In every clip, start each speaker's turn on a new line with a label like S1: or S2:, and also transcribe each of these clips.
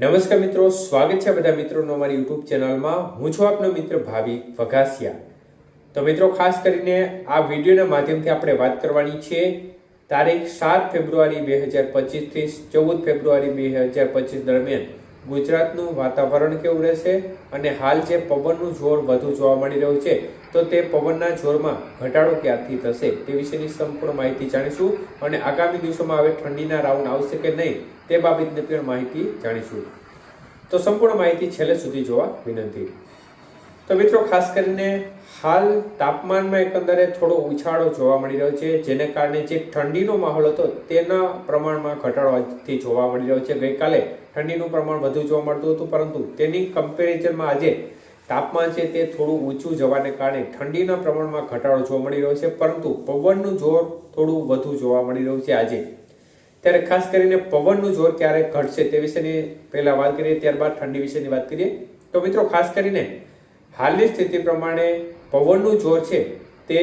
S1: નમસ્કાર મિત્રો, સ્વાગત છે બધા મિત્રોનો અમારી યુટ્યુબ ચેનલમાં. હું છું આપનો મિત્ર ભાવિ વઘાસિયા તો મિત્રો, ખાસ કરીને આ વિડીયોના માધ્યમથી આપણે વાત કરવાની છે તારીખ સાત ફેબ્રુઆરી બે હજાર પચીસથી ચૌદ ફેબ્રુઆરી બે હજાર પચીસ દરમિયાન. ગુજરાતનું વાતાવરણ કેવું રહેશે અને હાલ જે પવનનું જોર વધુ જોવા મળી રહ્યું છે, તો તે પવનના જોરમાં ઘટાડો ક્યારથી થશે તે વિશેની સંપૂર્ણ માહિતી જાણીશું અને આગામી દિવસોમાં હવે ઠંડીના રાઉન્ડ આવશે કે નહીં તે બાબતની પણ માહિતી જાણીશું. તો સંપૂર્ણ માહિતી છેલ્લે સુધી જોવા વિનંતી. તો મિત્રો, ખાસ કરીને હાલ તાપમાનમાં એકંદરે થોડો ઉછાળો જોવા મળી રહ્યો છે, જેને કારણે જે ઠંડીનો માહોલ હતો તેના પ્રમાણમાં ઘટાડોથી જોવા મળી રહ્યો છે. ગઈકાલે ઠંડીનું પ્રમાણ વધુ જોવા મળતું હતું, પરંતુ તેની કમ્પેરિઝનમાં આજે તાપમાન છે તે થોડું ઊંચું જવાને કારણે ઠંડીના પ્રમાણમાં ઘટાડો જોવા મળી રહ્યો છે, પરંતુ પવનનું જોર થોડું વધુ જોવા મળી રહ્યું છે આજે. ત્યારે ખાસ કરીને પવનનું જોર ક્યારે ઘટશે તે વિશેની પહેલાં વાત કરીએ, ત્યારબાદ ઠંડી વિશેની વાત કરીએ. તો મિત્રો, ખાસ કરીને હાલની સ્થિતિ પ્રમાણે પવનનું જોર છે તે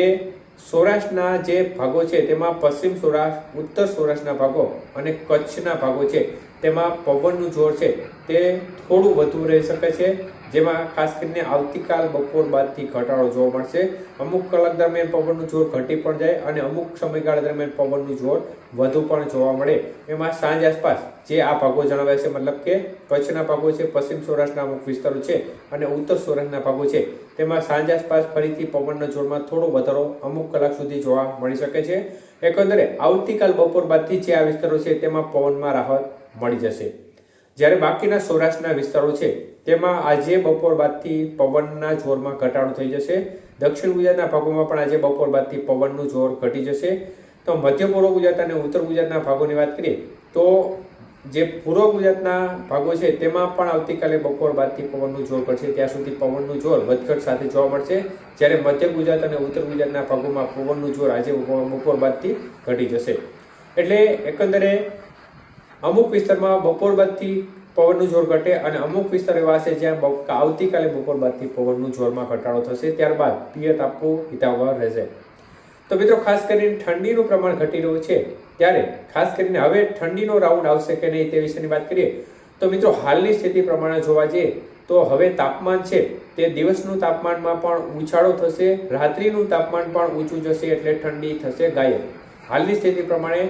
S1: સૌરાષ્ટ્રના જે ભાગો છે તેમાં પશ્ચિમ સૌરાષ્ટ્ર, ઉત્તર સૌરાષ્ટ્રના ભાગો અને કચ્છના ભાગો છે. તેમાં પવનનું જોર છે, તે થોડું વધુ રહી શકે છે, જેમાં ખાસ કરીને આવતીકાલ બપોર બાદથી ઘટાડો જોવા મળશે. અમુક કલાક દરમિયાન પવનનું જોર ઘટી પણ જાય અને અમુક સમયગાળા દરમિયાન પવનનું જોર વધુ પણ જોવા મળે. એમાં સાંજ આસપાસ જે આ ભાગો જણાવ્યા છે, મતલબ કે કચ્છના ભાગો છે, પશ્ચિમ સૌરાષ્ટ્રના અમુક વિસ્તારો છે અને ઉત્તર સૌરાષ્ટ્રના ભાગો છે, તેમાં સાંજ આસપાસ ફરીથી પવનના જોરમાં થોડો વધારો અમુક કલાક સુધી જોવા મળી શકે છે. એકંદરે, આવતીકાલ બપોર બાદથી જે આ વિસ્તારો છે, તેમાં પવનમાં રાહત મળી જશે. જ્યારે બાકીના સૌરાષ્ટ્રના વિસ્તારો છે, તેમાં આજે બપોર બાદથી પવનના જોરમાં ઘટાડો થઈ જશે. દક્ષિણ ગુજરાતના ભાગોમાં પણ આજે બપોર બાદથી પવનનું જોર ઘટી જશે. તો મધ્ય પૂર્વ ગુજરાત અને ઉત્તર ગુજરાતના ભાગોની વાત કરીએ, તો જે પૂર્વ ગુજરાતના ભાગો છે, તેમાં પણ આવતીકાલે બપોર બાદથી પવનનું જોર ઘટશે. ત્યાં સુધી પવનનું જોર વધઘટ સાથે જોવા મળશે. જ્યારે મધ્ય ગુજરાત અને ઉત્તર ગુજરાતના ભાગોમાં પવનનું જોર આજે બપોર બાદથી ઘટી જશે. એટલે એકંદરે અમુક વિસ્તારમાં બપોર બાદથી પવનનું જોર ઘટે અને અમુક વિસ્તાર એવા છે જ્યાં આવતીકાલે બપોર બાદથી પવનનું જોરમાં ઘટાડો થશે, ત્યારબાદ પિયત આપવું હિતાવવા રહેશે. તો મિત્રો, ખાસ કરીને ઠંડીનું પ્રમાણ ઘટી રહ્યું છે, ત્યારે ખાસ કરીને હવે ઠંડીનો રાઉન્ડ આવશે કે નહીં તે વિશેની વાત કરીએ, તો મિત્રો, હાલની સ્થિતિ પ્રમાણે જોવા જઈએ, તો હવે તાપમાન છે, તે દિવસનું તાપમાનમાં પણ ઉછાળો થશે, રાત્રિનું તાપમાન પણ ઊંચું જશે એટલે ઠંડી થશે ગાયબ. હાલની સ્થિતિ પ્રમાણે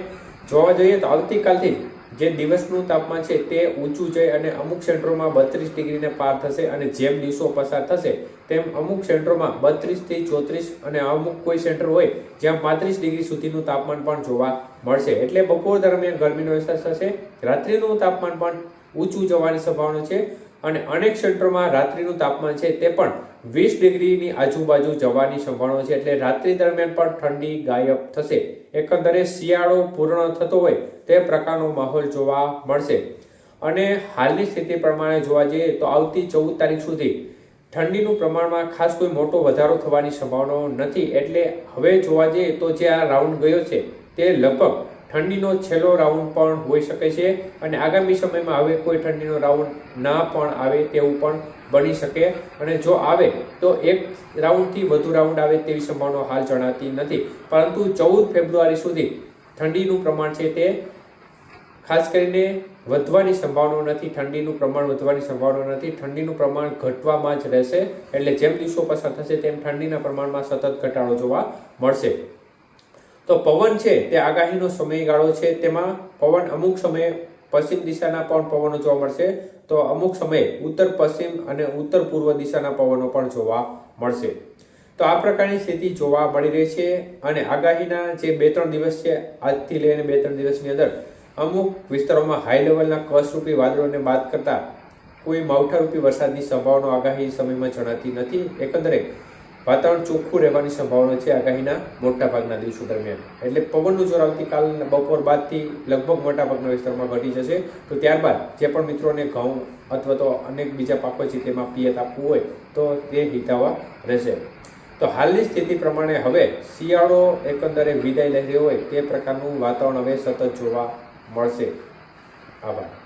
S1: જોવા જઈએ તો આવતીકાલથી જે દિવસનું તાપમાન છે તે ઊંચું જાય અને અમુક ક્ષેત્રોમાં બત્રીસ ડિગ્રીને પાર થશે અને જેમ દિવસો પસાર થશે તેમ અમુક ક્ષેત્રોમાં બત્રીસથી ચોત્રીસ અને અમુક કોઈ સેન્ટર હોય જ્યાં પાંત્રીસ ડિગ્રી સુધીનું તાપમાન પણ જોવા મળશે. એટલે બપોર દરમિયાન ગરમીનો અહેસાસ થશે, રાત્રિનું તાપમાન પણ ઊંચું જવાની સંભાવના છે. અને અનેક સેન્ટરોમાં રાત્રિનું તાપમાન છે તે પણ વીસ ડિગ્રીની આજુબાજુ જવાની સંભાવના છે એટલે રાત્રિ દરમિયાન પણ ઠંડી ગાયબ થશે. એકંદરે શિયાળો પૂર્ણ થતો હોય તે પ્રકારનો માહોલ જોવા મળશે. અને હાલની સ્થિતિ પ્રમાણે જોવા જઈએ તો આવતી ચૌદ તારીખ સુધી ઠંડીનું પ્રમાણમાં ખાસ કોઈ મોટો વધારો થવાની સંભાવનાઓ નથી. એટલે હવે જોવા જઈએ તો જે આ રાઉન્ડ ગયો છે તે લગભગ ઠંડીનો છેલ્લો રાઉન્ડ પણ હોઈ શકે છે અને આગામી સમયમાં હવે કોઈ ઠંડીનો રાઉન્ડ ના પણ આવે તેવું પણ બની શકે. અને જો આવે તો એક રાઉન્ડથી વધુ રાઉન્ડ આવે તેવી સંભાવના હાલ જણાતી નથી. પરંતુ ચૌદ ફેબ્રુઆરી સુધી ઠંડીનું પ્રમાણ છે તે ખાસ કરીને વધવાની સંભાવના નથી, ઠંડીનું પ્રમાણ વધવાની સંભાવના નથી. ઠંડીનું પ્રમાણ ઘટવામાં જ રહેશે. એટલે જેમ દિવસો પસાર થશે તેમ ઠંડીના પ્રમાણમાં સતત ઘટાડો જોવા મળશે. તો પવન છે તે આગાહીનો સમયગાળો છે. તેમાં પવન અમુક સમયે પશ્ચિમ દિશાના પણ પવનો જોવા મળશે. તો અમુક સમયે ઉત્તર, પશ્ચિમ અને ઉત્તર, પૂર્વ દિશાના પવનો પણ જોવા મળશે. તો આ પ્રકારની સ્થિતિ જોવા મળી રહી છે અને આગાહીના જે બે ત્રણ દિવસ છે, આજથી લઈને બે ત્રણ દિવસની અંદર અમુક વિસ્તારોમાં હાઈ લેવલના કસરૂપી વાદળોને બાદ કરતાં કોઈ માવઠારૂપી વરસાદની સંભાવના આગાહી સમયમાં જણાતી નથી. એકંદરે વાતાવરણ ચોખ્ખું રહેવાની સંભાવના છે આગાહીના મોટા ભાગના દિવસો દરમિયાન. એટલે પવનનું જોર આવતીકાલ બપોર બાદથી લગભગ મોટાભાગના વિસ્તારમાં ઘટી જશે. તો ત્યારબાદ જે પણ મિત્રોને ઘઉં અથવા તો અનેક બીજા પાકો છે તેમાં પિયત આપવું હોય તો તે હિતાવા રહેશે. તો હાલની સ્થિતિ પ્રમાણે હવે શિયાળો એકંદરે વિદાય લઈ રહ્યો હોય તે પ્રકારનું વાતાવરણ હવે સતત જોવા મળશે. આભાર.